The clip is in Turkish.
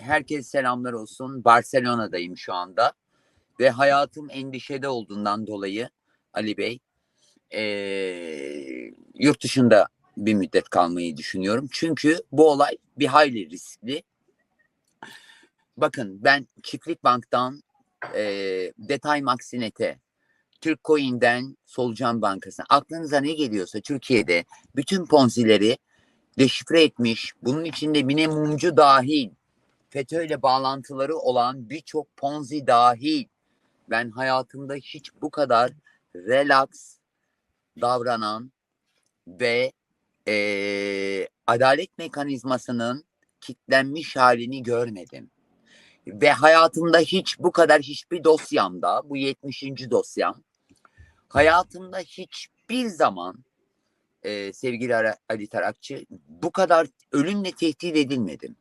herkese selamlar olsun. Barcelona'dayım şu anda. Ve hayatım endişede olduğundan dolayı Ali Bey eee, yurt dışında bir müddet kalmayı düşünüyorum. Çünkü bu olay bir hayli riskli. Bakın ben Çiftlik Bank'tan eee Detay Maxinet'e Türk Coin'den Solucan Bankası'na aklınıza ne geliyorsa Türkiye'de bütün ponzileri deşifre etmiş. Bunun içinde Mine Mumcu dahil FETÖ ile bağlantıları olan birçok ponzi dahil ben hayatımda hiç bu kadar relax davranan ve eee, adalet mekanizmasının kitlenmiş halini görmedim. Ve hayatımda hiç bu kadar hiçbir dosyamda, bu 70. dosyam, hayatımda hiçbir zaman eee, sevgili Ali Tarakçı bu kadar ölümle tehdit edilmedim.